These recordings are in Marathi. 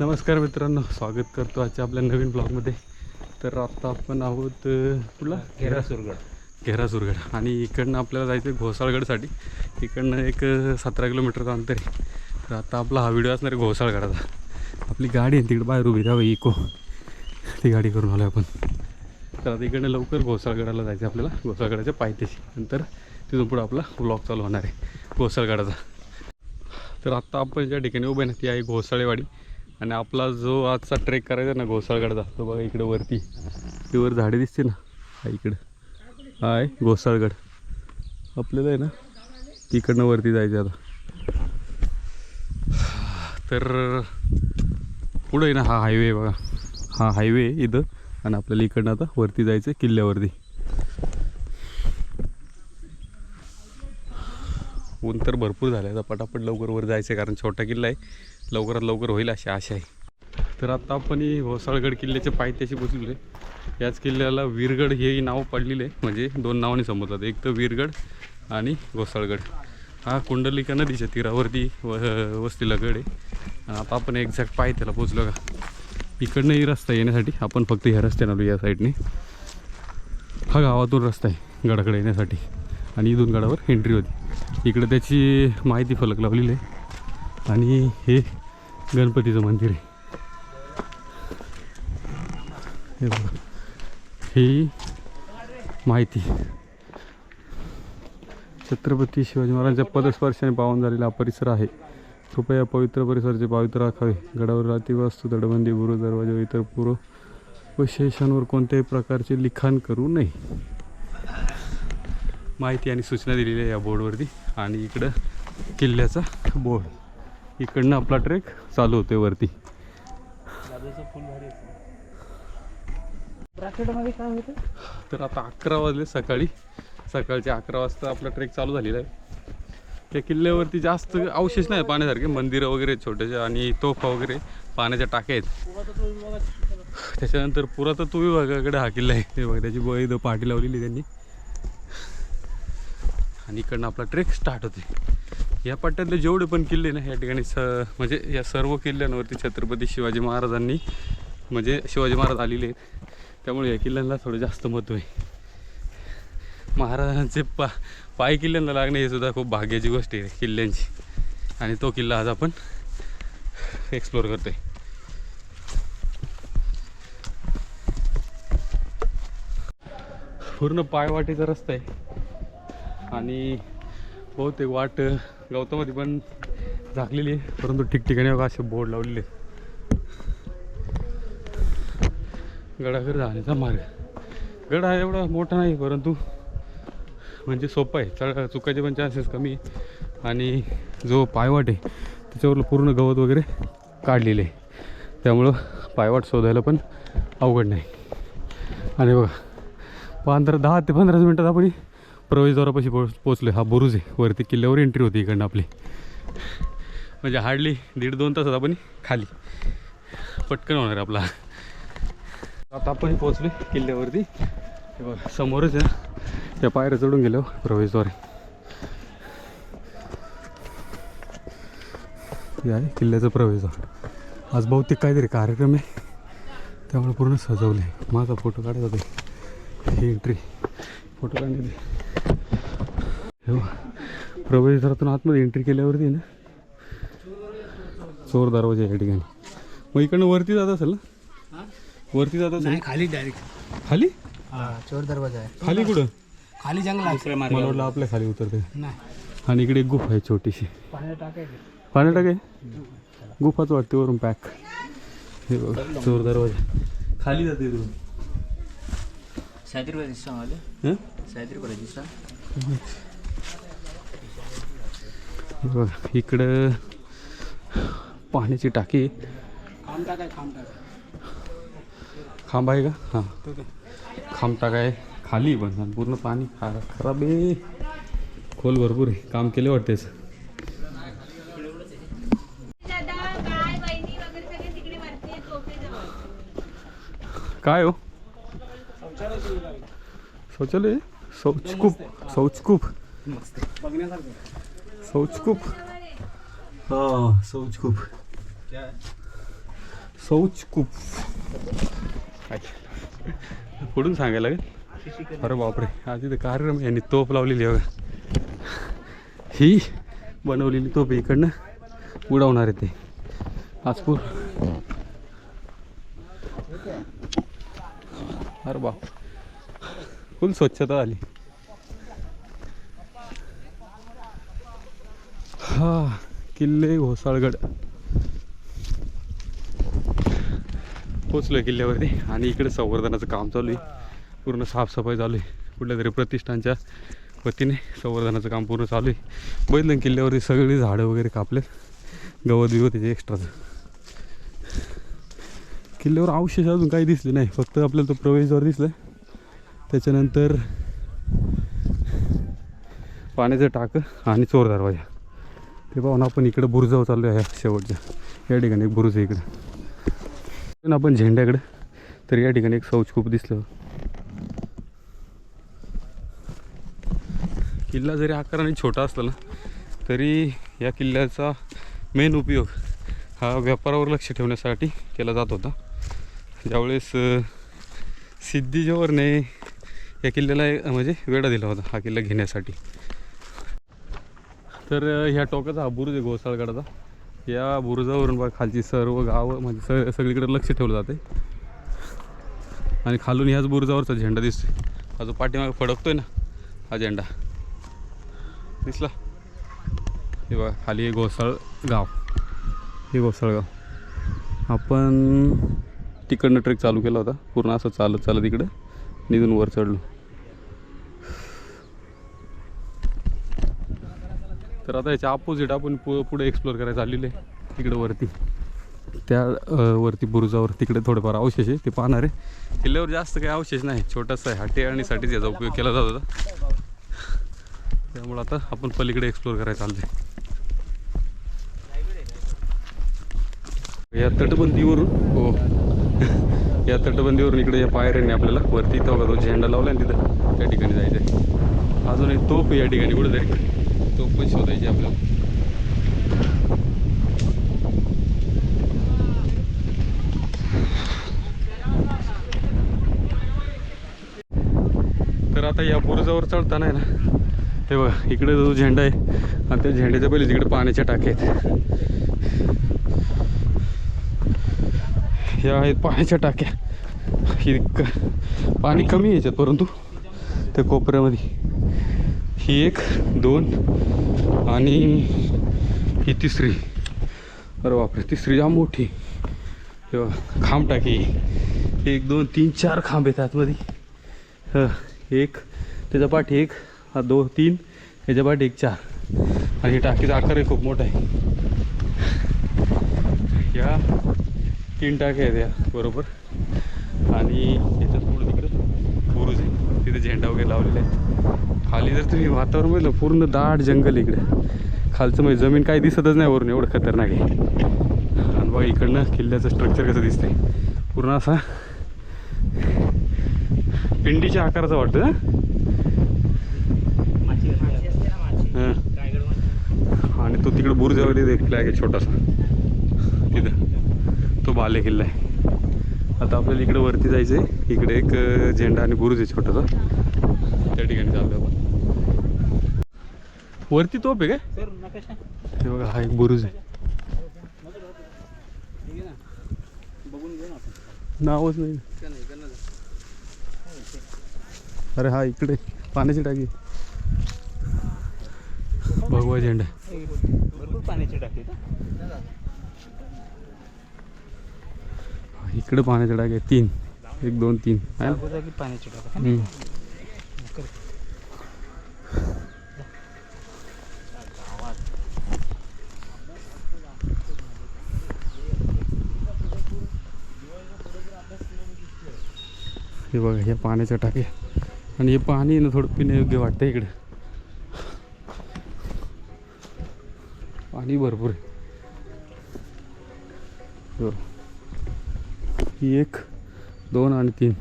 नमस्कार मित्रांनो स्वागत करतो आजच्या आपल्या नवीन ब्लॉगमध्ये तर आत्ता आपण आहोत कुठला? घेरा सुरगड. घेरा सुरगड. आणि इकडनं आपल्याला जायचं आहे घोसाळगडसाठी. इकडनं एक सतरा किलोमीटरचं अंतर आहे तर आता आपला हा व्हिडिओ असणार आहे घोसाळगडाचा. आपली गाडी आहे तिकडे बाहेर उभी राहावं इको. ती गाडी करून आलो आपण. तर आता इकडनं लवकर घोसाळगडाला जायचं आहे आपल्याला घोसाळगडाच्या पायथ्याशी. नंतर तिथून पुढं आपला ब्लॉग चालू होणार आहे घोसाळगडाचा. तर आत्ता आपण ज्या ठिकाणी उभे ना ती आहे घोसाळेवाडी. आणि आपला जो आजचा ट्रेक करायचा ना घोसाळगडचा तो बघा इकडे वरती. ती वर झाडे दिसते ना? हा इकडं. हाय घोसाळगड. आपल्याला आहे ना तिकडनं वरती जायचं आता. तर पुढं आहे ना हा हायवे बघा. हा हायवे आहे इथं. आणि आपल्याला इकडनं आता वरती जायचं आहे किल्ल्यावरती. ऊन तर भरपूर झालं आहे आता पटापट लवकर वर जायचं आहे कारण छोटा किल्ला आहे. लवकरात लवकर होईल अशी आशा आहे. तर आता आपण ही किल्ल्याच्या पायथ्याशी पोचलेलो आहे याच किल्ल्याला वीरगड हे नाव पडलेलं आहे. म्हणजे दोन नावाने संबोधतात. एक तर वीरगड आणि घोसाळगड हा कुंडलिका नदीच्या तीरावरती व वस्तीला गड आहे. आणि आता आपण एक्झॅक्ट पायथ्याला पोचलो का? इकडनंही रस्ता येण्यासाठी आपण फक्त ह्या रस्त्याने आलो या साईडने. हा गावातून रस्ता आहे गडाकडे येण्यासाठी. आणि इथून गडावर एंट्री होती. इकडे त्याची माहिती फलक लावलेली आहे. आणि हे गणपतीचं मंदिर आहे. हे बघा. ही माहिती. छत्रपती शिवाजी महाराजांच्या पदस्पर्शाने पावन झालेला परिसर आहे. कृपया पवित्र परिसराचे पावित्र राखावे. गडावर अतिवास्तू तटबंदी गुरु दरवाजे इतर पूर्व विशेषांवर कोणत्याही प्रकारचे लिखाण करू नये. माहिती आणि सूचना दिलेल्या आहे या बोर्डवरती आणि इकडं किल्ल्याचा बोर्ड. इकडनं आपला ट्रेक चालू होतोय वरती. फुल भारी ब्रॅकेटमध्ये काय होतं? तर आता अकरा वाजले सकाळी. सकाळचे अकरा वाजता आपला ट्रेक चालू झालेला आहे. त्या किल्ल्यावरती जास्त अवशेष नाही पाण्यासारखे मंदिरं वगैरे आहेत छोटेसे आणि तोफा वगैरे पाण्याच्या टाक्या आहेत. त्याच्यानंतर पुरातत्व विभागाकडे हा किल्ला आहे. ते बघा त्याची ब इथं पाठी लावलेली आहे त्यांनी. आणि इकडनं आपला ट्रेक स्टार्ट होते या पट्ट्यातले जेवढे पण किल्ले ना या ठिकाणी स म्हणजे या सर्व किल्ल्यांवरती छत्रपती शिवाजी महाराजांनी म्हणजे शिवाजी महाराज आलेले आहेत. त्यामुळे या किल्ल्यांना थोडं जास्त महत्त्व आहे. महाराजांचे पा पाय किल्ल्यांना लागणे हे सुद्धा खूप भाग्याची गोष्ट आहे किल्ल्यांची. आणि तो किल्ला आज आपण एक्सप्लोअर करतोय. पूर्ण पायवाटेचा रस्ता आहे. आणि बहुतेक वाट गवतामध्ये पण झाकलेली आहे. परंतु ठिकठिकाणी बघा असे बोर्ड लावलेले गडाघर गडाकडे जाण्याचा मार्ग. गड हा एवढा मोठा नाही परंतु म्हणजे सोपा आहे. चढ चुकायचे पण चान्सेस कमी आहे. आणि जो पायवाट आहे त्याच्यावरलं पूर्ण गवत वगैरे काढलेले आहे. त्यामुळं पायवाट शोधायला पण अवघड नाही. आणि बघा पंधरा दहा ते पंधरा मिनटात आपण प्रवेशद्वारापाशी पोच पोचलो हा बुरुज आहे. वरती किल्ल्यावर एंट्री होती इकडनं आपली. म्हणजे हार्डली दीड दोन तासात आपण खाली. पटकन होणार आपला. आता आपण पोचलो किल्ल्यावरती. बघा समोरच आहे ना? त्या पायऱ्या चढून गेलो प्रवेशद्वारे हे आहे किल्ल्याचं प्रवेशद्वार. आज बहुतेक काहीतरी कार्यक्रम आहे. त्यामुळे पूर्ण सजवलं आहे माझा फोटो काढायचा ते ही एंट्री फोटो काढण्याची प्रवेशद्वारातून आतमध्ये एंट्री केल्यावरती ना? चोर दरवाजा आहे या ठिकाणी. मग इकडनं वरती जात असेल ना? वरती जात असेल? नाही खाली डायरेक्ट खाली? हा चोर दरवाजा आहे. खाली कुठं? खाली जंगलात. मला वाटलं आपल्या खाली उतरते नाही. आणि इकडे एक गुफा आहे छोटीशी. पाण्यात टाकायचं. पाणी टाके गुफाच वाटते वरून पॅक हे बघ चोर दरवाजा खाली जाते तू रुपये दिसता मला हं? रुपये दिसता हे बघ इकडं पाण्याची टाकी खांब टाकाय खांब टाकाय. खांब आहे का? हां. खांब टाकाय. खाली पण पूर्ण पाणी. खराब आहे. खोल भरपूर आहे. काम केले वाटतेच काय हो? शौचालय. शौचकूप शौचकूप शौचकूप हा शौचकूप शौच कूप अच्छा पुढून सांगायला लागेल अरे बापरे. आज इथं कार्यक्रम. यांनी तोफ लावलेली आहे बघा. ही बनवलेली आहे इकडनं. उडवणार आहे ते. आज पूर. अरे बाप. फुल स्वच्छता आली. हा किल्ले घोसाळगड. पोचलोय किल्ल्यावरती आणि इकडे संवर्धनाचं काम चालू आहे. पूर्ण साफसफाई चालू आहे. कुठल्या तरी प्रतिष्ठानच्या वतीने संवर्धनाचं काम पूर्ण चालू आहे. बघितलं किल्ल्यावरती सगळी झाडं वगैरे कापलेत. गवत बिवत त्याचे एक्स्ट्राचं किल्ल्यावर अवशेष अजून काही दिसले नाही. फक्त आपल्याला तो प्रवेशद्वार दिसलं त्याच्यानंतर पाण्याचं टाकं आणि चोर दरवाजा ते पाहून आपण इकडे बुरुजावर चाललो आहे शेवटच्या. या ठिकाणी एक बुरुज आहे इकडे. आपण झेंड्याकडे. तर या ठिकाणी एक शौच खूप दिसलं. किल्ला जरी आकाराने छोटा असला ना तरी या किल्ल्याचा मेन उपयोग हा व्यापारावर लक्ष ठेवण्यासाठी केला जात होता. ज्यावेळेस सिद्धी जोहरने या किल्ल्याला एक- म्हणजे वेढा दिला होता हा किल्ला घेण्यासाठी. तर ह्या टोकाचा हा बुरुज आहे घोसाळगडाचा. या बुरुजावरून बघा खालची सर्व गावं म्हणजे स सगळीकडे लक्ष ठेवलं जाते आणि खालून ह्याच बुरुजावरचा झेंडा दिसतोय. हा जो पाठीमागे फडकतोय ना हा झेंडा. दिसला? हे बघा खाली हे घोसाळ गाव. हे घोसाळगाव आपण तिकडनं ट्रेक चालू केला होता. पूर्ण असं चालत चालत इकडं निघून वर चढलो. तर आता याच्या अपोजिट आपण पु पुढे एक्सप्लोअर करायला आलेले आहे. तिकडं वरती. त्या वरती बुरुजावर तिकडे थोडेफार अवशेष आहे ते पाहणार आहे. किल्ल्यावर जास्त काही अवशेष नाही छोटासा आहे. हा टेळणीसाठीच याचा उपयोग केला जात होता. त्यामुळे आता आपण पलीकडे एक्सप्लोअर करायला चाललोय या तटबंदीवरून हो. या तटबंदीवरून इकडे या पायऱ्यांनी आपल्याला वरती इथं बघा तो झेंडा लावला ना तिथं त्या ठिकाणी जायचं आहे. अजून एक तोफ या ठिकाणी कुठेतरी. तोफ पण शोधायची आपल्याला. तर आता या बुरुजावर चढताना आहे ना हे बघा इकडे जो झेंडा आहे आणि त्या झेंड्याच्या पहिले तिकडे पाण्याच्या टाक्या आहेत. ह्या आहेत पाण्याच्या टाक्या. ही क- पाणी कमी याच्यात परंतु त्या कोपऱ्यामध्ये. ही एक दोन आणि ही तिसरी. अरे बापरे तिसरी जाम मोठी. खांब टाकी. एक दोन तीन चार खांब आहेत आतमध्ये. हं, एक त्याच्या पाठी एक हा दोन तीन ह्याच्या पाठी एक चार. आणि ही टाकीचा आकारही खूप मोठा आहे. या तीन टाक्या आहेत या बरोबर. आणि याच्यात पुढे तिकडे बुरुज आहे तिथे झेंडा वगैरे लावलेले आहेत. खाली जर तुम्ही वातावरण बघितलं पूर्ण दाट जंगल इकडे. खालचं म्हणजे जमीन काही दिसतच नाही वरून एवढं खतरनाक आहे. आणि बघा इकडनं किल्ल्याचं स्ट्रक्चर कसं दिसतंय. पूर्ण असा पिंडीच्या आकाराचा वाटतं हां? आणि तो तिकडे बुरुजावर एक फ्लॅग आहे छोटासा. तिथं. तो बाले किल्ला आहे. आता आपल्याला इकडे वरती जायचं आहे इकडे एक झेंडा आणि बुरुज आहे छोटासा. त्या ठिकाणी चाललो आपण. वरती तोप आहे काय? सर नकाशा. बघा हा एक बुरुज आहे. नावच नाही. अरे हा इकडे पाण्याची टाकी. भगवा झेंडा. पाण्याची टाकी इकडे पाण्याच्या टाकी तीन. एक दोन तीन. पाण्याची टाका. हे बघा हे पाण्याच्या टाक्या आणि हे पाणी ना थोडं पिण्यायोग्य वाटतं इकडे. पाणी भरपूर आहे. हो. एक दोन आणि तीन.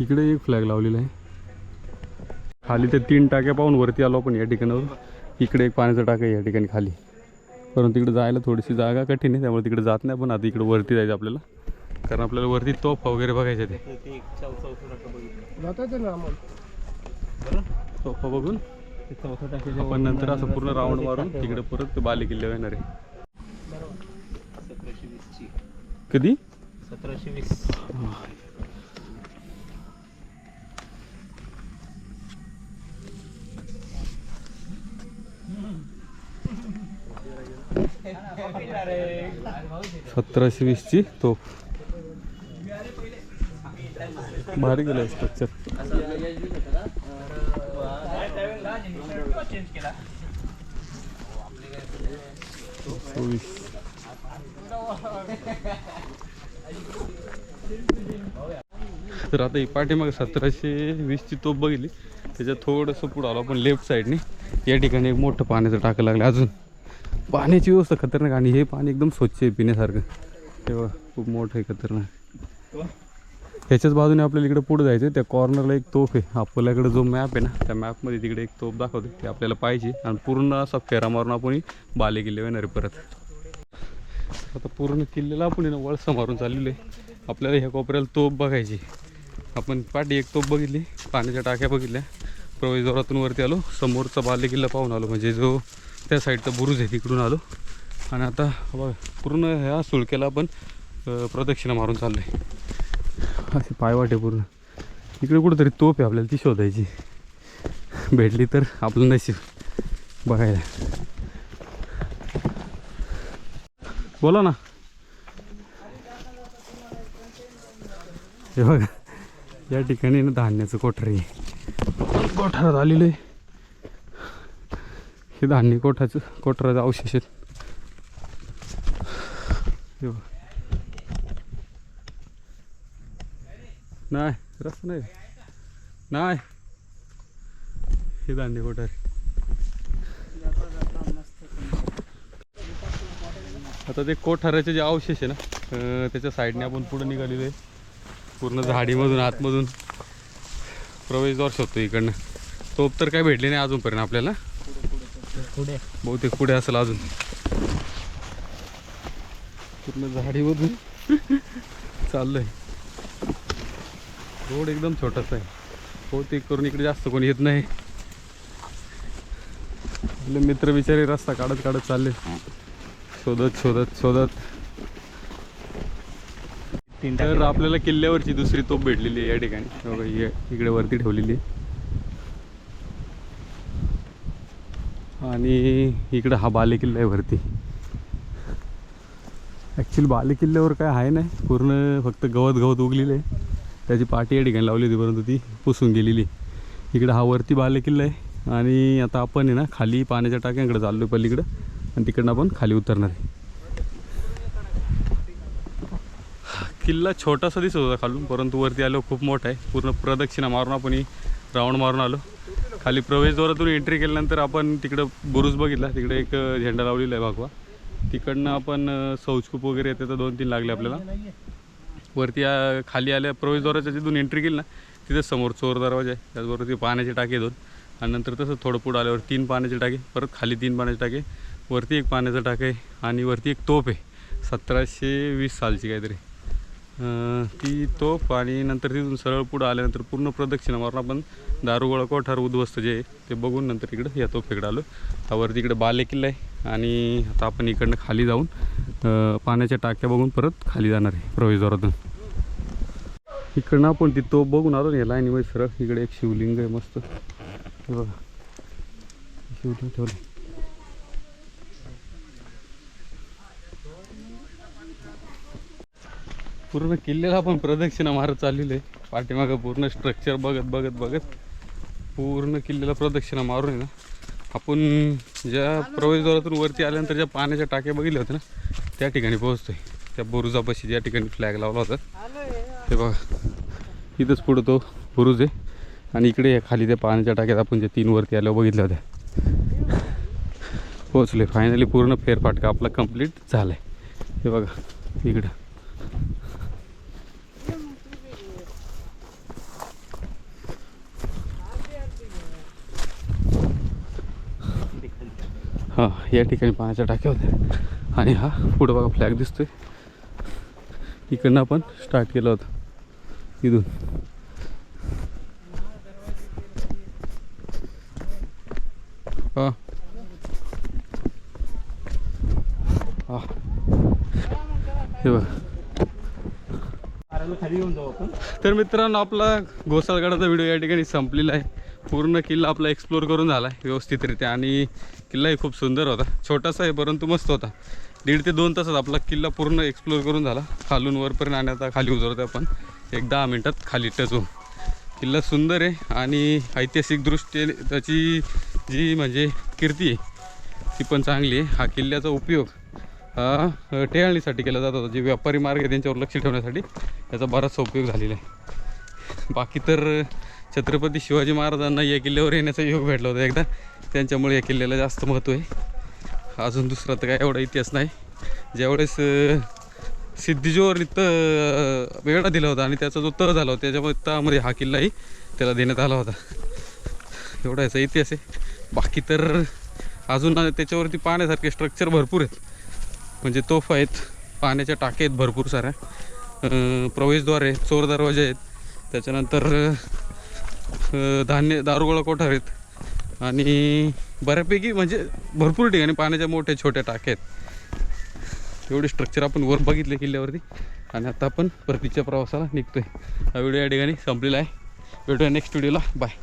इकडे एक फ्लॅग लावलेला आहे. खाली ते तीन टाक्या पाहून वरती आलो आपण या ठिकाणावर. इकडे एक पाण्याचा टाका आहे या ठिकाणी खाली. परंतु तिकडे जायला थोडीशी जागा कठीण आहे त्यामुळे तिकडे जात नाही पण आता इकडे वरती जायचं आपल्याला. कारण आपल्याला वरती तोफ वगैरे बघायचे ते ते तोफा बघून? ते आपण नंतर असं पूर्ण राऊंड मारून. तिकडे परत बाले किल्ले येणार आहे. कधी? सतराशे वीस सतराशे वीसची तोफ भारी गेलं स्ट्रक्चर चोवीस. तर आता ही पाठीमागे सतराशे वीसची तोफ बघितली. त्याच्यात थोडंसं पुढं आलो आपण लेफ्ट साईडने या ठिकाणी एक मोठं पाण्याचं टाकं लागलं अजून. पाण्याची व्यवस्था खतरनाक आणि हे पाणी एकदम स्वच्छ आहे पिण्यासारखं. तेव्हा खूप मोठं आहे खतरनाक. ह्याच्याच बाजूने आपल्याला इकडे पुढे जायचं आहे. त्या कॉर्नरला एक तोफ आहे. आपल्याकडे जो मॅप आहे ना त्या मॅपमध्ये तिकडे एक तोफ दाखवते ते आपल्याला पाहिजे. आणि पूर्ण असा फेरा मारून आपण बाले किल्ले येणार आहे परत. आता पूर्ण किल्ल्याला आपण आहे ना वळसा मारून चाललेलो आहे. आपल्याला ह्या कोपऱ्याला तोफ बघायची आपण पाठी एक तोफ बघितली. पाण्याच्या टाक्या बघितल्या. प्रवेशद्वारातून वरती आलो. समोरचा बाले किल्ला पाहून आलो. म्हणजे जो त्या साईडचा बुरुज आहे तिकडून आलो. आणि आता बघा पूर्ण ह्या सुळक्याला आपण प्रदक्षिणा मारून चाललो आहे असे पायवाटे पूर्ण. इकडे कुठंतरी तोप आहे आपल्याला ती शोधायची. भेटली तर आपलं नशीब बघायला. बोला ना. हे बघा या ठिकाणी ना धान्याचं कोठार आहे. कोठारात आलेलं आहे. हे धान्य कोठाचं कोठाराचं अवशेष आहेत. नाही रस्ता नाही. नाही. हे धान्य कोठार आता ते कोठाराचे जे अवशेष आहे ना त्याच्या साईडने आपण पुढे निघालेलो आहे. पूर्ण झाडीमधून आतमधून प्रवेशद्वार शोधतो इकडनं. तोप तर काय भेटले नाही अजूनपर्यंत आपल्याला. पुढे. बहुतेक पुढे असेल अजून. पूर्ण झाडीमधून चाललंय. रोड एकदम छोटासा आहे. बहुतेक करून इकडे जास्त कोणी येत नाही. आपले मित्र बिचारे रस्ता काढत काढत चालले. शोधत शोधत शोधत. तर आपल्याला किल्ल्यावरची दुसरी तोप भेटलेली आहे या ठिकाणी. इकडे वरती ठेवलेली आहे. आणि इकडं हा बाले किल्ला आहे वरती. ॲक्च्युली बाले किल्ल्यावर काय आहे नाही पूर्ण फक्त गवत गवत उगलेलं आहे. त्याची पाटी या ठिकाणी लावली होती परंतु ती पुसून गेलेली. इकडं हा वरती बाले किल्ला आहे आणि आता आपण आहे ना खाली पाण्याच्या टाक्यांकडे चाललो आहे पलीकडं आणि तिकडनं आपण खाली उतरणार आहे. किल्ला छोटासा दिसत होता खालून परंतु वरती आलो खूप मोठा आहे. पूर्ण प्रदक्षिणा मारून आपण राऊंड मारून आलो. खाली प्रवेशद्वारातून एंट्री केल्यानंतर आपण तिकडं बुरुज बघितला. तिकडे एक झेंडा लावलेला आहे भागवा. तिकडनं आपण सौचकूप वगैरे येते तर दोन तीन लागले आपल्याला. वरती आ, खाली आल्या प्रवेशद्वाराच्या जिथून एंट्री केली ना तिथं समोर चोर दरवाजा आहे. त्याचबरोबर ती पाण्याचे टाके दोन. आणि नंतर तसं थोडं पुढं आल्यावर तीन पाण्याचे टाके परत खाली तीन पाण्याचे टाके. वरती एक पाण्याचं टाक आहे आणि वरती एक तोप आहे. सतराशे वीस सालची काहीतरी. ती तोप आणि नंतर तिथून सरळ पुढं आल्यानंतर पूर्ण प्रदक्षिणा मारून आपण दारुगोळा कोठार उद्ध्वस्त जे ते बघून नंतर इकडं या तोफेकडे आलो. हा वरती बाले किल्ला आहे आणि आता आपण इकडनं खाली जाऊन पाण्याच्या टाक्या बघून परत खाली जाणार आहे प्रवेशद्वारातून. इकडनं आपण ती तोप बघून आलो ना या लाईनीमध्ये सरळ इकडे एक शिवलिंग आहे मस्त. बघा. शिवलिंग ठेवलं पूर्ण किल्ल्याला आपण प्रदक्षिणा मारत चाललेलं आहे. पाठीमागं पूर्ण स्ट्रक्चर बघत बघत बघत पूर्ण किल्ल्याला प्रदक्षिणा मारून आहे ना. आपण ज्या प्रवेशद्वारातून वरती आल्यानंतर ज्या पाण्याच्या टाक्या बघितल्या होत्या ना त्या ठिकाणी पोहोचतोय. त्या बुरुजापाशी ज्या ठिकाणी फ्लॅग लावला होता. हे बघा इथंच पुढं तो बुरुज आहे. आणि इकडे या खाली त्या पाण्याच्या टाक्यात आपण ज्या तीन वरती आल्यावर बघितल्या होत्या. पोहोचले फायनली पूर्ण फेरफाटका आपला कंप्लीट झाला आहे हे बघा इकडं. हां या ठिकाणी पाण्याच्या टाक्या होत्या. आणि हा पुढं बघा फ्लॅग दिसतोय. इकडनं आपण स्टार्ट केलं होतं. इथून. हां. हां. हे बघ. खाली जाऊ आपण तर मित्रांनो आपला घोसाळगडाचा व्हिडिओ या ठिकाणी संपलेला आहे. पूर्ण किल्ला आपला एक्सप्लोर करून झाला आहे व्यवस्थितरित्या. आणि किल्लाही खूप सुंदर होता. छोटासा आहे परंतु मस्त होता. दीड ते दोन तासात आपला किल्ला पूर्ण एक्सप्लोर करून झाला. खालून वरपर्यंत आणि आता खाली उतरतो आपण. एक दहा मिनटात खाली टच होऊन किल्ला सुंदर आहे आणि ऐतिहासिकदृष्ट्या त्याची जी म्हणजे कीर्ती आहे ती पण चांगली आहे. हा किल्ल्याचा उपयोग हा टेहाळणीसाठी केला जात होता. जे व्यापारी मार्ग आहे त्यांच्यावर लक्ष ठेवण्यासाठी याचा बराचसा उपयोग झालेला आहे. बाकी तर छत्रपती शिवाजी महाराजांना या किल्ल्यावर येण्याचा योग भेटला होता एकदा. त्यांच्यामुळे या किल्ल्याला जास्त महत्त्व आहे. अजून दुसरा तर काय एवढा इतिहास नाही. ज्यावेळेस अं, त वेगळा दिला होता आणि त्याचा जो तळ झाला होता त्याच्यामुळे तहामध्ये हा किल्लाही त्याला देण्यात आला होता. एवढा याचा इतिहास आहे. बाकी तर अजून त्याच्यावरती पाहण्यासारखे स्ट्रक्चर भरपूर आहेत. म्हणजे तोफ आहेत पाण्याच्या टाक्या आहेत भरपूर साऱ्या. प्रवेशद्वार आहे चोर दरवाजे आहेत. त्याच्यानंतर धान्य दारुगोळा कोठार आहेत आणि बऱ्यापैकी म्हणजे भरपूर ठिकाणी पाण्याच्या मोठ्या छोट्या टाक्या आहेत. एवढे स्ट्रक्चर आपण वर बघितले किल्ल्यावरती. आणि आता आपण परतीच्या प्रवासाला निघतोय. हा व्हिडिओ या ठिकाणी संपलेला आहे. भेटूया नेक्स्ट व्हिडिओला बाय